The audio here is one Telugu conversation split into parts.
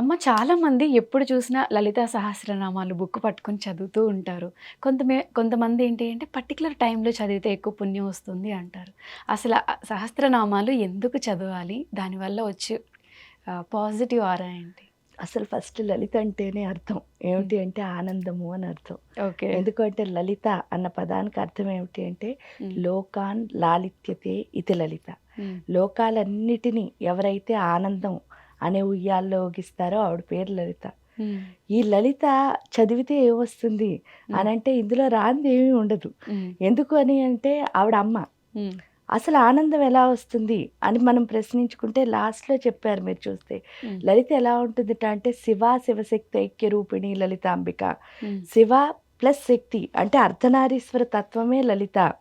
అమ్మ చాలా మంది ఎప్పుడు చూసినా లలితా సహస్రనామాలు బుక్ పట్టుకొని చదువుతూ ఉంటారు. కొంతమే కొంతమంది ఏంటి అంటే పర్టికులర్ టైంలో చదివితే ఎక్కువ పుణ్యం వస్తుంది అంటారు. అసలు సహస్రనామాలు ఎందుకు చదవాలి? దానివల్ల వచ్చే పాజిటివ్ ఆరా ఏంటి? అసలు ఫస్ట్ లలిత అంటేనే అర్థం. ఏమిటి అంటే ఆనందము అని అర్థం. ఓకే. ఎందుకంటే లలిత అన్న పదానికి అర్థం ఏమిటి అంటే లోకాన్ లాలిత్యతే ఇది లలిత. లోకాలన్నిటినీ ఎవరైతే ఆనందం అనే ఉయ్యాల్లో ఊగిస్తారో ఆవిడ పేరు లలిత. ఈ లలిత చదివితే ఏమొస్తుంది? అని అంటే ఇందులో రాంది ఏమీ ఉండదు. ఎందుకు అని అంటే ఆవిడ అమ్మ. అసలు ఆనందం ఎలా వస్తుంది అని మనం ప్రశ్నించుకుంటే లాస్ట్లో చెప్పారు మీరు చూస్తే. లలిత ఎలా ఉంటుంది అంటే శివ శివశక్తి ఐక్య రూపిణి లలితాంబిక శివ ప్లస్ శక్తి అంటే అర్ధనారీశ్వర తత్వమే లలిత.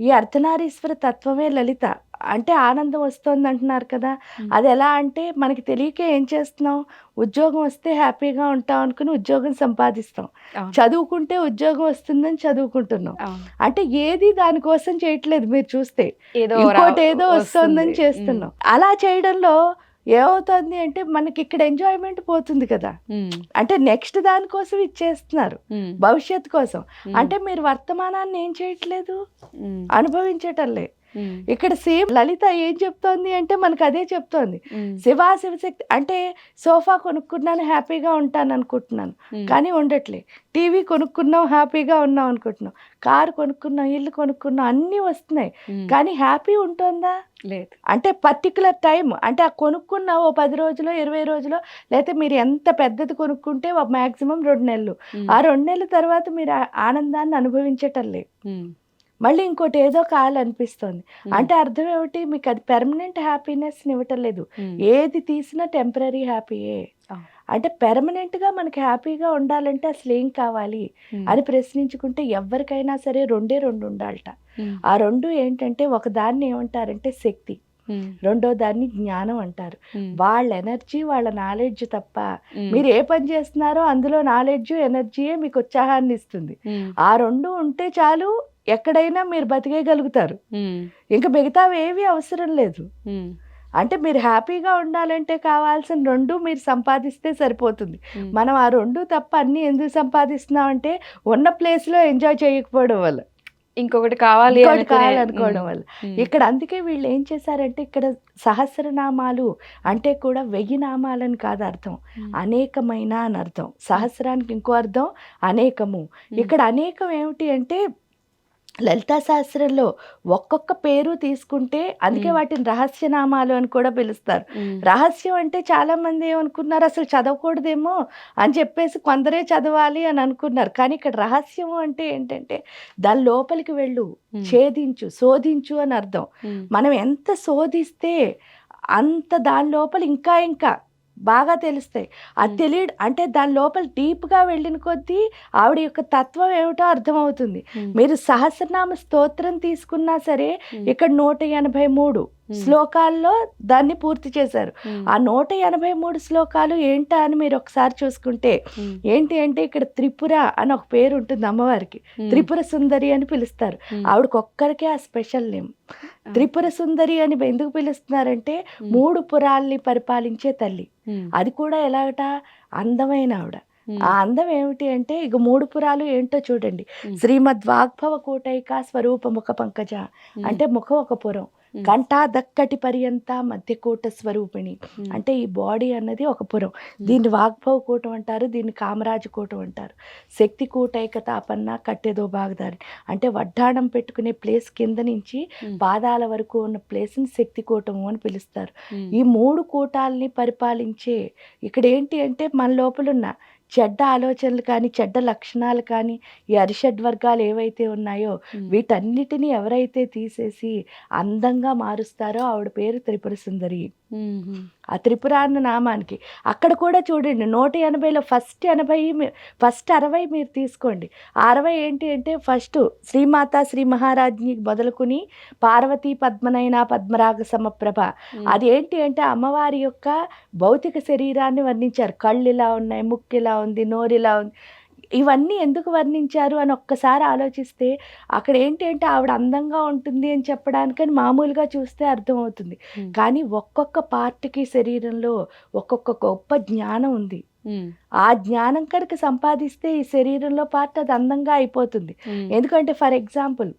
ఈ అర్ధనారీశ్వర తత్వమే లలిత. అంటే ఆనందం వస్తుంది అంటున్నారు కదా అది ఎలా అంటే మనకి తెలియక ఏం చేస్తున్నాం? ఉద్యోగం వస్తే హ్యాపీగా ఉంటాం అనుకుని ఉద్యోగం సంపాదిస్తాం. చదువుకుంటే ఉద్యోగం వస్తుందని చదువుకుంటున్నాం. అంటే ఏది దానికోసం చేయట్లేదు మీరు చూస్తే. ఏదో ఇంకోటి ఏదో వస్తుందని వస్తుంది. చేస్తున్నాం. అలా చేయడంలో ఏమవుతుంది అంటే మనకి ఇక్కడ ఎంజాయ్మెంట్ పోతుంది కదా. అంటే నెక్స్ట్ దానికోసం ఇచ్చేస్తున్నారు. భవిష్యత్ కోసం. అంటే మీరు వర్తమానాన్ని ఏం చేయట్లేదు? ఉమ్, అనుభవించటంలే ఉమ్, ఇక్కడ సేమ్ లలిత ఏం చెప్తోంది అంటే మనకు అదే చెప్తోంది. శివా శివశక్తి అంటే సోఫా కొనుక్కున్నాను హ్యాపీగా ఉంటాను అనుకుంటున్నాను. కానీ ఉండట్లే. టీవీ కొనుక్కున్నాం హ్యాపీగా ఉన్నాం అనుకుంటున్నాం కారు కొనుక్కున్నాం ఇల్లు కొనుక్కున్నాం అన్నీ వస్తున్నాయి. కానీ హ్యాపీ ఉంటుందా? లేదు. అంటే పర్టికులర్ టైం అంటే ఆ కొనుక్కున్న ఓ పది రోజులు ఇరవై రోజులు లేకపోతే మీరు ఎంత పెద్దది కొనుక్కుంటే మ్యాక్సిమం రెండు నెలలు. ఆ రెండు నెలల తర్వాత మీరు ఆనందాన్ని అనుభవించటం లేదు. మళ్ళీ ఇంకోటి ఏదో కావాలనిపిస్తుంది అంటే అర్థం ఏమిటి? మీకు అది పెర్మనెంట్ హ్యాపీనెస్ ఇవ్వటం లేదు ఉమ్, ఏది తీసినా టెంపరీ హ్యాపీయే. అంటే permanent గా మనకి హ్యాపీగా ఉండాలంటే అసలు ఏం కావాలి? అని ప్రశ్నించుకుంటే ఎవరికైనా సరే రెండే రెండు ఉండాలట. ఆ రెండు ఏంటంటే ఒక దాన్ని ఏమంటారంటే శక్తి. రెండో దాన్ని జ్ఞానం అంటారు. వాళ్ళ ఎనర్జీ వాళ్ళ నాలెడ్జ్ తప్ప మీరు ఏ పని చేస్తున్నారో అందులో నాలెడ్జ్ ఎనర్జీయే మీకు ఉత్సాహాన్ని ఇస్తుంది. ఆ రెండు ఉంటే చాలు ఎక్కడైనా మీరు బతికేయగలుగుతారు. ఇంకా మిగతావి ఏవి అవసరం లేదు. అంటే మీరు హ్యాపీగా ఉండాలంటే కావాల్సిన రెండు మీరు సంపాదిస్తే సరిపోతుంది. మనం ఆ రెండు తప్ప అన్ని ఎందుకు సంపాదిస్తున్నాం అంటే ఉన్న ప్లేస్లో ఎంజాయ్ చేయకపోవడం వల్ల. ఇంకొకటి కావాలి అనుకునే- కావాలనుకోవడం వల్ల. ఇక్కడ అందుకే వీళ్ళు ఏం చేశారంటే ఇక్కడ సహస్రనామాలు అంటే కూడా వెయ్యి నామాలని కాదు అర్థం. అనేకమైన అని అర్థం. సహస్రానికి ఇంకో అర్థం అనేకము. ఇక్కడ అనేకం ఏమిటి అంటే లలితా శాస్త్రంలో ఒక్కొక్క పేరు తీసుకుంటే అందుకే. వాటిని రహస్యనామాలు అని కూడా పిలుస్తారు. రహస్యం అంటే చాలా మంది ఏమనుకున్నారు అసలు చదవకూడదేమో అని చెప్పేసి కొందరే చదవాలి అని అనుకున్నారు. కానీ ఇక్కడ రహస్యం అంటే ఏంటంటే దాని లోపలికి వెళ్ళు ఛేదించు శోధించు అని అర్థం. మనం ఎంత శోధిస్తే అంత దాని లోపల ఇంకా ఇంకా బాగా తెలుస్తాయి. అది మ్మ్. తెలియడు అంటే దాని లోపల డీప్గా వెళ్ళిన కొద్దీ ఆవిడ యొక్క తత్వం ఏమిటో అర్థమవుతుంది. మీరు సహస్రనామ స్తోత్రం తీసుకున్నా సరే ఇక్కడ నూట ఎనభై మూడు శ్లోకాల్లో దాన్ని పూర్తి చేశారు. ఉమ్, ఆ నూట ఎనభై మూడు శ్లోకాలు ఏంటా అని మీరు ఒకసారి చూసుకుంటే ఉమ్, ఏంటి అంటే ఇక్కడ త్రిపుర అని ఒక పేరు ఉంటుంది అమ్మవారికి. త్రిపుర సుందరి అని పిలుస్తారు. ఆవిడకి ఒక్కరికే ఆ స్పెషల్ నేమ్. ఆ, త్రిపుర సుందరి అని ఎందుకు పిలుస్తున్నారంటే మూడు పురాల్ని పరిపాలించే తల్లి. అది కూడా ఎలాగట? అందమైన ఆవిడ. ఆ అందం ఏమిటి అంటే ఇక మూడు పురాలు ఏంటో చూడండి. ఉమ్, శ్రీమద్ వాగ్భవ కోటైక స్వరూప ముఖ పంకజ అంటే ముఖం ఒక పురం. ఉమ్, కంఠా దక్కటి పర్యంత మధ్యకోట స్వరూపిణి. ఉమ్, అంటే ఈ బాడీ అన్నది ఒక పురం. దీన్ని వాగ్భవ కూటం అంటారు దీన్ని కామరాజు కూటం అంటారు. శక్తి కూటైక తాపన్న కట్టెదో బాగదారి. అంటే వడ్డాణం పెట్టుకునే ప్లేస్ కింద నుంచి పాదాల వరకు ఉన్న ప్లేస్ని శక్తి కూటము అని పిలుస్తారు. ఈ మూడు కూటాల్ని పరిపాలించే ఇక్కడ ఏంటి అంటే మన లోపలున్న చెడ్డ ఆలోచనలు కానీ చెడ్డ లక్షణాలు కానీ ఈ అరిషడ్ వర్గాలు ఏవైతే ఉన్నాయో వీటన్నిటిని ఎవరైతే తీసేసి అందంగా మారుస్తారో ఆవిడ పేరు త్రిపుర సుందరి. ఆ త్రిపుర అన్న నామానికి. అక్కడ కూడా చూడండి నూట ఎనభైలో ఫస్ట్ ఎనభై ఫస్ట్ అరవై మీరు తీసుకోండి. ఆ అరవై ఏంటి అంటే ఫస్ట్ శ్రీమాత శ్రీ మహారాజ్ని మొదలుకుని పార్వతీ పద్మనైన పద్మరాగ సమప్రభ. అది ఏంటి అంటే అమ్మవారి యొక్క భౌతిక శరీరాన్ని వర్ణించారు. కళ్ళు ఇలా ఉన్నాయి ముక్కు ఇలా ఉంది నోరు ఇలా ఉంది. ఇవన్నీ ఎందుకు వర్ణించారు అని ఒక్కసారి ఆలోచిస్తే అక్కడ ఏంటి అంటే ఆవిడ అందంగా ఉంటుంది అని చెప్పడానికని మామూలుగా చూస్తే అర్థమవుతుంది. కానీ ఒక్కొక్క పార్ట్కి శరీరంలో ఒక్కొక్క గొప్ప జ్ఞానం ఉంది. ఆ జ్ఞానం కనుక సంపాదిస్తే ఈ శరీరంలో పార్ట్ అది అందంగా అయిపోతుంది. ఎందుకంటే ఫర్ ఎగ్జాంపుల్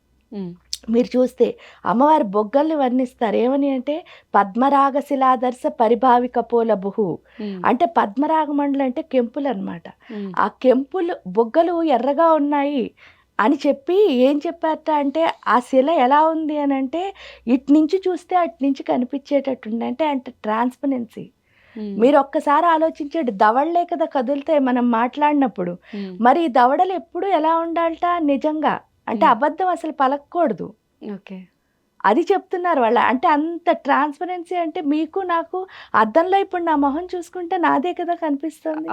మీరు చూస్తే అమ్మవారి బొగ్గల్ని వర్ణిస్తారు. ఏమని అంటే పద్మరాగ శిలాదర్శ పరిభావిక పోల బుహు. అంటే పద్మరాగ మండలం అంటే కెంపులు అనమాట ఆ కెంపులు బొగ్గలు ఎర్రగా ఉన్నాయి అని చెప్పి ఏం చెప్పారట అంటే ఆ శిల ఎలా ఉంది అని అంటే ఇటు నుంచి చూస్తే అటు నుంచి కనిపించేటట్టుంది అంటే అంటే ట్రాన్స్పరెన్సీ. మీరు ఒక్కసారి ఆలోచించండి దవడలే కదా కదులుతాయి మనం మాట్లాడినప్పుడు. మరి ఈ దవడలు ఎప్పుడు ఎలా ఉండాలట? నిజంగా అంటే. అబద్ధం అసలు పలకూడదు ఓకే అది చెప్తున్నారు వాళ్ళ. అంటే అంత ట్రాన్స్పరెన్సీ అంటే మీకు నాకు అద్దంలో ఇప్పుడు నా మొహం చూసుకుంటే నాదే కదా కనిపిస్తుంది.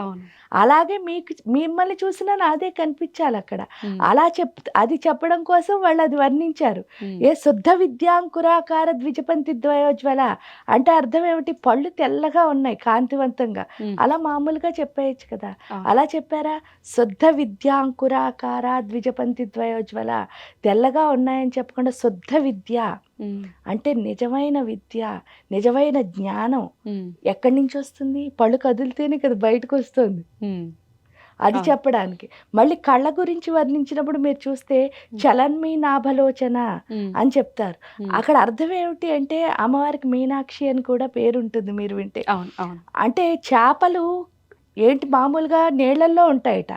అలాగే మీకు మిమ్మల్ని చూసినా నాదే కనిపించాలి అక్కడ. అలా చెప్ అది చెప్పడం కోసం వాళ్ళు అది వర్ణించారు. ఏ శుద్ధ విద్యాంకురాకార ద్విజపంతి ద్వయోజ్వల అంటే అర్థం ఏమిటి? పళ్ళు తెల్లగా ఉన్నాయి కాంతివంతంగా. అలా మామూలుగా చెప్పేయచ్చు కదా. అలా చెప్పారా? శుద్ధ విద్యాంకురాకార ద్విజపంతి ద్వయోజ్వల తెల్లగా ఉన్నాయని చెప్పకుండా శుద్ధ విద్య అంటే నిజమైన విద్య నిజమైన జ్ఞానం ఎక్కడి నుంచి వస్తుంది? పళ్ళు కదిలితేనే కదా బయటకు వస్తుంది. అది. చెప్పడానికి. మళ్ళీ కళ్ళ గురించి వర్ణించినప్పుడు మీరు చూస్తే చలన్మీ నాభలోచన అని చెప్తారు. అక్కడ అర్థం ఏమిటి అంటే అమ్మవారికి మీనాక్షి అని కూడా పేరు ఉంటుంది మీరు వింటే. అంటే చేపలు ఏంటి మామూలుగా నీళ్ళల్లో ఉంటాయట.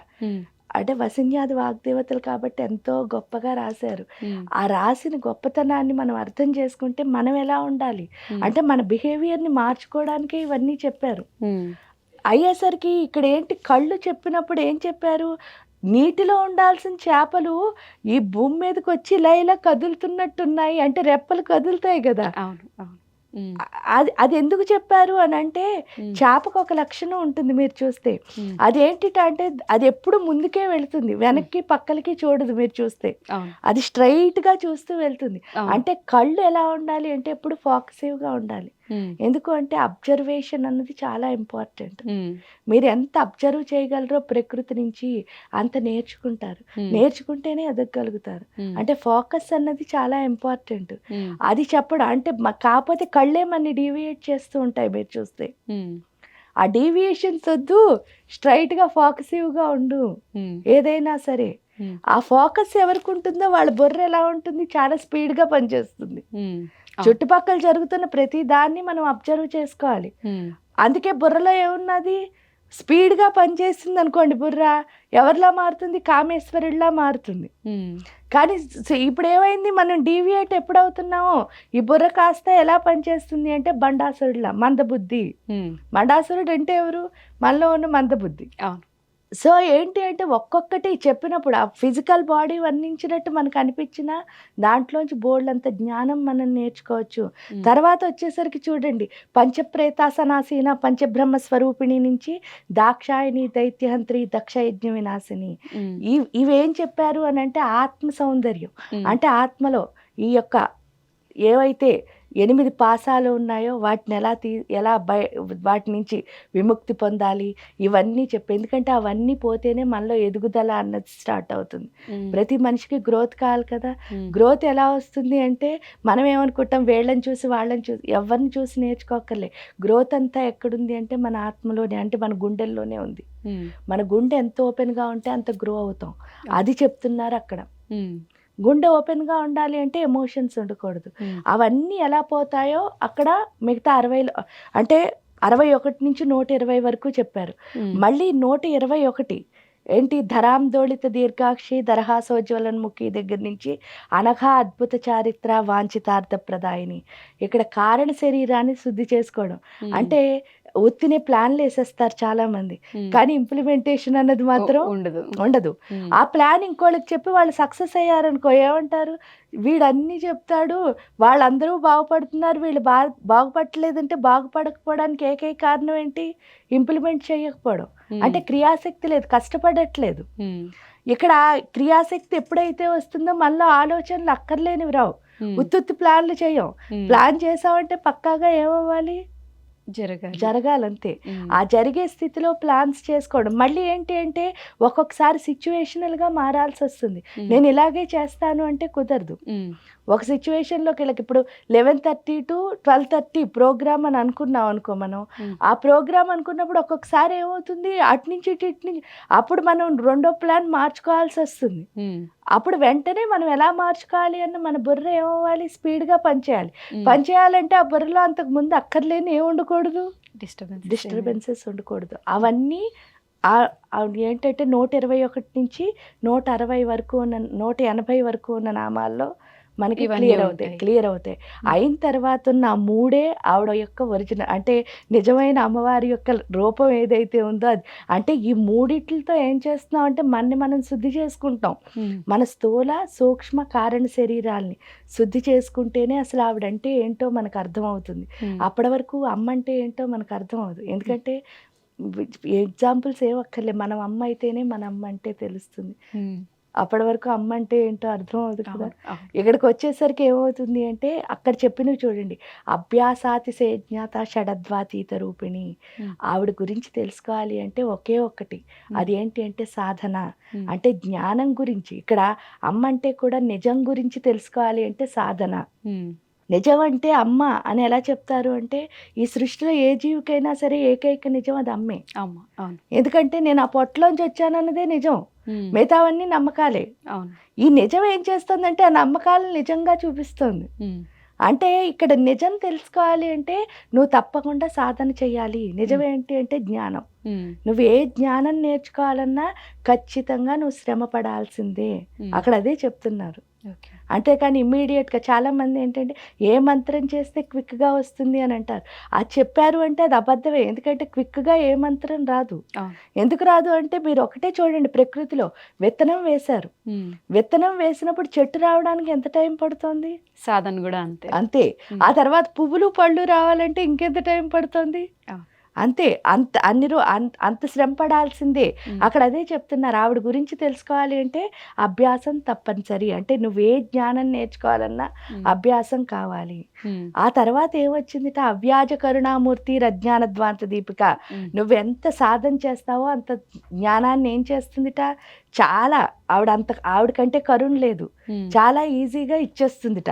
అంటే వసిన్యాది వాగ్దేవతలు కాబట్టి ఎంతో గొప్పగా రాశారు. ఆ రాసిన గొప్పతనాన్ని మనం అర్థం చేసుకుంటే మనం ఎలా ఉండాలి? అంటే మన బిహేవియర్ని మార్చుకోవడానికి ఇవన్నీ చెప్పారు. అయ్యేసరికి ఇక్కడ ఏంటి కళ్ళు చెప్పినప్పుడు ఏం చెప్పారు? నీటిలో ఉండాల్సిన చేపలు ఈ భూమి మీదకి వచ్చి ఇలా ఇలా కదులుతున్నట్టున్నాయి. అంటే రెప్పలు కదులుతాయి కదా. అవును అవును. అది అది ఎందుకు చెప్పారు అని అంటే చేపకు ఒక లక్షణం ఉంటుంది మీరు చూస్తే. ఉమ్, అదేంటిట అంటే అది ఎప్పుడు ముందుకే వెళ్తుంది. వెనక్కి పక్కలకి చూడదు మీరు చూస్తే. అది straight గా చూస్తూ వెళ్తుంది. అంటే కళ్ళు ఎలా ఉండాలి అంటే ఎప్పుడు focusing గా ఉండాలి. ఎందుకు అంటే అబ్జర్వేషన్ అన్నది చాలా ఇంపార్టెంట్. మీరు ఎంత అబ్జర్వ్ చేయగలరో ప్రకృతి నుంచి అంత నేర్చుకుంటారు. నేర్చుకుంటేనే ఎదగలుగుతారు ఉమ్, అంటే ఫోకస్ అన్నది చాలా ఇంపార్టెంట్. అది చెప్పడం అంటే కాకపోతే కళ్ళే మన డీవియేట్ చేస్తూ ఉంటాయి మీరు చూస్తే. ఆ డీవియేషన్స్ వద్దు స్ట్రైట్గా ఫోకసివ్గా ఉండు. ఉమ్, ఏదైనా సరే. ఆ ఫోకస్ ఎవరికి ఉంటుందో వాళ్ళ బుర్ర ఎలా ఉంటుంది చాలా స్పీడ్గా పనిచేస్తుంది. ఉమ్, అవును. చుట్టుపక్కల జరుగుతున్న ప్రతి దాన్ని మనం అబ్జర్వ్ చేసుకోవాలి. అందుకే బుర్రలో ఏమున్నది? స్పీడ్గా పనిచేస్తుంది అనుకోండి బుర్ర. ఎవరిలా మారుతుంది? కామేశ్వరుడిలా మారుతుంది. కానీ ఇప్పుడు ఏమైంది మనం డీవియేట్ ఎప్పుడవుతున్నామో? ఈ బుర్ర కాస్త ఎలా పనిచేస్తుంది అంటే బండాసురుడిలా మందబుద్ధి. ఉమ్, బండాసురుడు అంటే ఎవరు? మనలో ఉన్న మందబుద్ధి. అవును. సో ఏంటి అంటే ఒక్కొక్కటి చెప్పినప్పుడు ఆ ఫిజికల్ బాడీ వర్ణించినట్టు మనకు అనిపించిన దాంట్లోంచి బోల్డ్ అంత జ్ఞానం మనం నేర్చుకోవచ్చు. తర్వాత వచ్చేసరికి చూడండి పంచప్రేతాసనాసీన పంచబ్రహ్మ స్వరూపిణి నుంచి దాక్షాయిని దైత్యహంత్రి దక్షయజ్ఞ వినాశిని. ఇవేం చెప్పారు అని అంటే ఆత్మ సౌందర్యం. అంటే ఆత్మలో ఈ యొక్క ఏవైతే ఎనిమిది పాసాలు ఉన్నాయో వాటిని ఎలా తీ ఎలా బయ వాటి నుంచి విముక్తి పొందాలి? ఇవన్నీ చెప్పి. ఎందుకంటే అవన్నీ పోతేనే మనలో ఎదుగుదల అన్నది స్టార్ట్ అవుతుంది. ప్రతి మనిషికి గ్రోత్ కావాలి కదా. గ్రోత్ ఎలా వస్తుంది అంటే మనం ఏమనుకుంటాం? వీళ్ళని చూసి వాళ్ళని చూసి ఎవరిని చూసి నేర్చుకోకర్లే గ్రోత్ అంతా ఎక్కడుంది అంటే మన ఆత్మలోనే అంటే మన గుండెల్లోనే ఉంది. మన గుండె ఎంత ఓపెన్గా ఉంటే అంత గ్రో అవుతాం. అది చెప్తున్నారు అక్కడ. గుండె ఓపెన్గా ఉండాలి అంటే ఎమోషన్స్ ఉండకూడదు. అవన్నీ ఎలా పోతాయో అక్కడ మిగతా అరవైలో అంటే అరవై ఒకటి నుంచి నూట ఇరవై వరకు చెప్పారు. మళ్ళీ నూట ఇరవై ఒకటి ఏంటి ధరాందోళిత దీర్ఘాక్షి దరహాసోజ్వలన్ముఖి దగ్గర నుంచి అనఘా అద్భుత చారిత్ర వాంఛితార్థ ప్రదాయిని ఇక్కడ కారణ శరీరాన్ని శుద్ధి చేసుకోవడం. అంటే ఉత్తినే ప్లాన్లు వేసేస్తారు చాలా మంది కానీ ఇంప్లిమెంటేషన్ అన్నది మాత్రం ఉండదు. ఉండదు. ఆ ప్లాన్ ఇంకోళ్ళకి చెప్పి వాళ్ళు సక్సెస్ అయ్యారనుకో ఏమంటారు? వీడు అన్నీ చెప్తాడు వాళ్ళందరూ బాగుపడుతున్నారు వీళ్ళు బా బాగుపడలేదంటే బాగుపడకపోవడానికి ఏకైక కారణం ఏంటి? ఇంప్లిమెంట్ చేయకపోవడం. అంటే క్రియాశక్తి లేదు కష్టపడట్లేదు. ఇక్కడ క్రియాశక్తి ఎప్పుడైతే వస్తుందో మళ్ళీ ఆలోచనలు అక్కర్లేనివి రావు. ఉత్తుత్తి ప్లాన్లు చేయం. ప్లాన్ చేసామంటే పక్కాగా ఏమవ్వాలి? జరగాలి జరగాలంతే. ఆ జరిగే స్థితిలో ప్లాన్స్ చేసుకోవడం మళ్ళీ ఏంటి అంటే ఒక్కొక్కసారి సిచ్యువేషనల్గా మారాల్సి వస్తుంది. నేను ఇలాగే చేస్తాను అంటే కుదరదు. ఒక సిచ్యువేషన్లోకి వెళ్ళక ఇప్పుడు eleven thirty to twelve thirty programme అని అనుకున్నాం అనుకో మనం. ఆ ప్రోగ్రామ్ అనుకున్నప్పుడు ఒక్కొక్కసారి ఏమవుతుంది అటు నుంచి ఇటు ఇటు నుంచి అప్పుడు మనం రెండో ప్లాన్ మార్చుకోవాల్సి వస్తుంది. అప్పుడు వెంటనే మనం ఎలా మార్చుకోవాలి అన్న మన బుర్ర ఏమవ్వాలి? స్పీడ్గా పనిచేయాలి. పనిచేయాలంటే ఆ బుర్రలో అంతకు ముందు అక్కర్లేని ఏం ఉండకూడదు? డిస్టర్బెన్స్ డిస్టర్బెన్సెస్ ఉండకూడదు. అవన్నీ ఏంటంటే నూట ఇరవై ఒకటి నుంచి నూట అరవై వరకు ఉన్న నూట ఎనభై వరకు ఉన్న నామాల్లో మనకి క్లియర్ అవుతాయి. క్లియర్ అవుతాయి. అయిన తర్వాత ఉన్న ఆ మూడే ఆవిడ యొక్క ఒరిజినల్ అంటే నిజమైన అమ్మవారి యొక్క రూపం ఏదైతే ఉందో అది. అంటే ఈ మూడిట్లతో ఏం చేస్తున్నాం అంటే మనని మనం శుద్ధి చేసుకుంటాం. మన స్థూల సూక్ష్మ కారణ శరీరాల్ని శుద్ధి చేసుకుంటేనే అసలు ఆవిడంటే ఏంటో మనకు అర్థమవుతుంది. అప్పటి వరకు అమ్మ అంటే ఏంటో మనకు అర్థం అవ్వదు ఎందుకంటే ఎగ్జాంపుల్స్ ఏం అక్కర్లే. మనం అమ్మ అయితేనే మన అమ్మ అంటే తెలుస్తుంది. అప్పటి వరకు అమ్మ అంటే ఏంటో అర్థం అవ్వదు కదా. ఇక్కడికి వచ్చేసరికి ఏమవుతుంది అంటే అక్కడ చెప్పినవి చూడండి అభ్యాసాతి సేజ్ఞాత షడద్వాతీత రూపిణి. ఆవిడ గురించి తెలుసుకోవాలి అంటే ఒకే ఒక్కటి ఉమ్. అదేంటి అంటే సాధన. అంటే జ్ఞానం గురించి ఇక్కడ అమ్మ అంటే కూడా నిజం గురించి తెలుసుకోవాలి అంటే సాధన. నిజం అంటే అమ్మ అని ఎలా చెప్తారు అంటే ఈ సృష్టిలో ఏ జీవికైనా సరే ఏకైక నిజం అది అమ్మే అమ్మ ఎందుకంటే నేను ఆ పొట్టలోంచి వచ్చానన్నదే నిజం. మిగతావన్నీ నమ్మకాలే. ఈ నిజం ఏం చేస్తుందంటే ఆ నమ్మకాలను నిజంగా చూపిస్తుంది. అంటే ఇక్కడ నిజం తెలుసుకోవాలి అంటే నువ్వు తప్పకుండా సాధన చేయాలి నిజం ఏంటి అంటే జ్ఞానం. నువ్వు ఏ జ్ఞానం నేర్చుకోవాలన్నా ఖచ్చితంగా నువ్వు శ్రమ పడాల్సిందే. అక్కడ అదే చెప్తున్నారు. అంతేకాని ఇమ్మీడియట్గా చాలామంది ఏంటంటే ఏ మంత్రం చేస్తే క్విక్గా వస్తుంది అని అంటారు. అది చెప్పారు అంటే అది అబద్ధమే. ఎందుకంటే క్విక్గా ఏ మంత్రం రాదు. ఎందుకు రాదు అంటే మీరు ఒకటే చూడండి ప్రకృతిలో. విత్తనం వేశారు. విత్తనం వేసినప్పుడు చెట్టు రావడానికి ఎంత టైం పడుతుంది? సాధన కూడా అంతే. అంతే. ఆ తర్వాత పువ్వులు పళ్ళు రావాలంటే ఇంకెంత టైం పడుతుంది. అంతే అంత అన్ని రో అంత అంత శ్రమ పడాల్సిందే. అక్కడ అదే చెప్తున్నారు ఆవిడ గురించి తెలుసుకోవాలి అంటే అభ్యాసం తప్పనిసరి అంటే నువ్వు ఏ జ్ఞానం నేర్చుకోవాలన్నా. అభ్యాసం కావాలి. ఆ తర్వాత ఏమొచ్చిందిట అవ్యాజ కరుణామూర్తి రజ్ఞాన ద్వాంత దీపిక. నువ్వెంత సాధన చేస్తావో అంత జ్ఞానాన్ని ఏం చేస్తుందిట చాలా ఆవిడ అంత ఆవిడకంటే కరుణ లేదు. చాలా ఈజీగా ఇచ్చేస్తుందిట.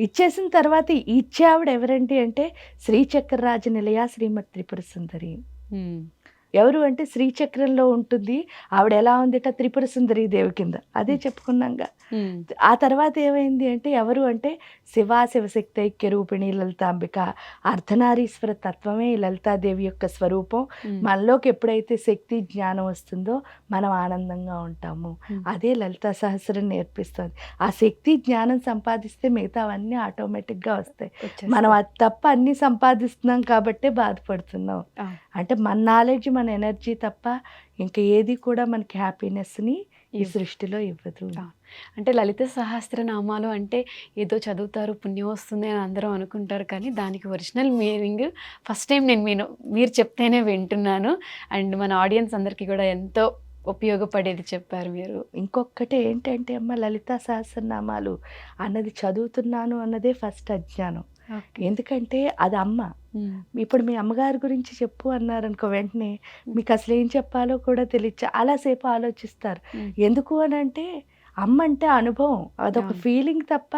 ఇచ్చేసిన తర్వాత ఇచ్చే ఆవిడ ఎవరంటే అంటే శ్రీచక్రరాజ నిలయ శ్రీమతి త్రిపుర సుందరి. ఎవరు అంటే శ్రీచక్రంలో ఉంటుంది. ఆవిడ ఎలా ఉందిట? త్రిపుర సుందరి దేవి కింద. అదే చెప్పుకున్నాంగా. ఉమ్. ఆ తర్వాత ఏమైంది అంటే ఎవరు అంటే శివా శివశక్తి ఐక్య రూపిణి లలితాంబిక. అర్ధనారీశ్వర తత్వమే లలితాదేవి యొక్క స్వరూపం. ఉమ్. మనలోకి ఎప్పుడైతే శక్తి జ్ఞానం వస్తుందో మనం ఆనందంగా ఉంటాము. అదే లలితా సహస్రం నేర్పిస్తుంది. ఆ శక్తి జ్ఞానం సంపాదిస్తే మిగతావన్నీ ఆటోమేటిక్గా వస్తాయి. మనం అది తప్ప అన్ని సంపాదిస్తున్నాం కాబట్టే బాధపడుతున్నాం. అంటే మన నాలెడ్జ్ మన ఎనర్జీ తప్ప ఇంకా ఏది కూడా మనకి హ్యాపీనెస్ని ఈ. సృష్టిలో ఇవ్వదు. అంటే లలిత సహస్రనామాలు అంటే ఏదో చదువుతారు పుణ్యం వస్తుంది అని అందరూ అనుకుంటారు కానీ దానికి ఒరిజినల్ మీనింగ్ ఫస్ట్ టైం నేను మీరు మీరు చెప్తేనే వింటున్నాను అండ్ మన ఆడియన్స్ అందరికీ కూడా ఎంతో ఉపయోగపడేది చెప్పారు మీరు ఇంకొకటి ఏంటంటే అమ్మ లలితా సహస్రనామాలు అన్నది చదువుతున్నాను అన్నదే ఫస్ట్ అజ్ఞానం ఎందుకంటే అది అమ్మ. ఇప్పుడు మీ అమ్మగారి గురించి చెప్పు అన్నారనుకో వెంటనే మీకు అసలు ఏం చెప్పాలో కూడా తెలియదు చాలాసేపు ఆలోచిస్తారు. ఎందుకు అని అంటే అమ్మ అంటే అనుభవం. అదొక. ఫీలింగ్ తప్ప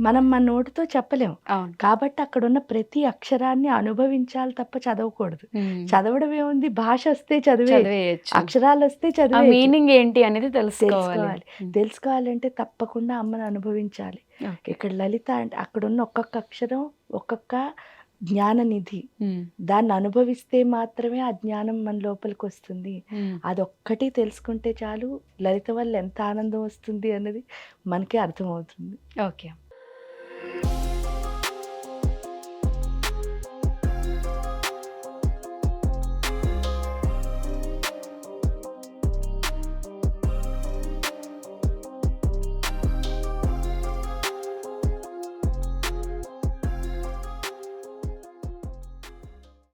మనం మన నోటితో చెప్పలేం. కాబట్టి అక్కడ ఉన్న ప్రతి అక్షరాన్ని అనుభవించాలి తప్ప చదవకూడదు. చదవడం ఏముంది? భాష వస్తే చదివే అక్షరాలు వస్తే చదివే మీనింగ్ ఏంటి అనేది తెలుసుకోవాలి. తెలుసుకోవాలి. తెలుసుకోవాలంటే తప్పకుండా అమ్మను అనుభవించాలి. ఇక్కడ లలిత అంటే అక్కడ ఉన్న ఒక్కొక్క అక్షరం ఒక్కొక్క జ్ఞాన నిధి ఉమ్. దాన్ని అనుభవిస్తే మాత్రమే ఆ జ్ఞానం మన లోపలికి వస్తుంది. అదొక్కటి తెలుసుకుంటే చాలు లలిత వల్ల ఎంత ఆనందం వస్తుంది అన్నది మనకి అర్థమవుతుంది ఓకే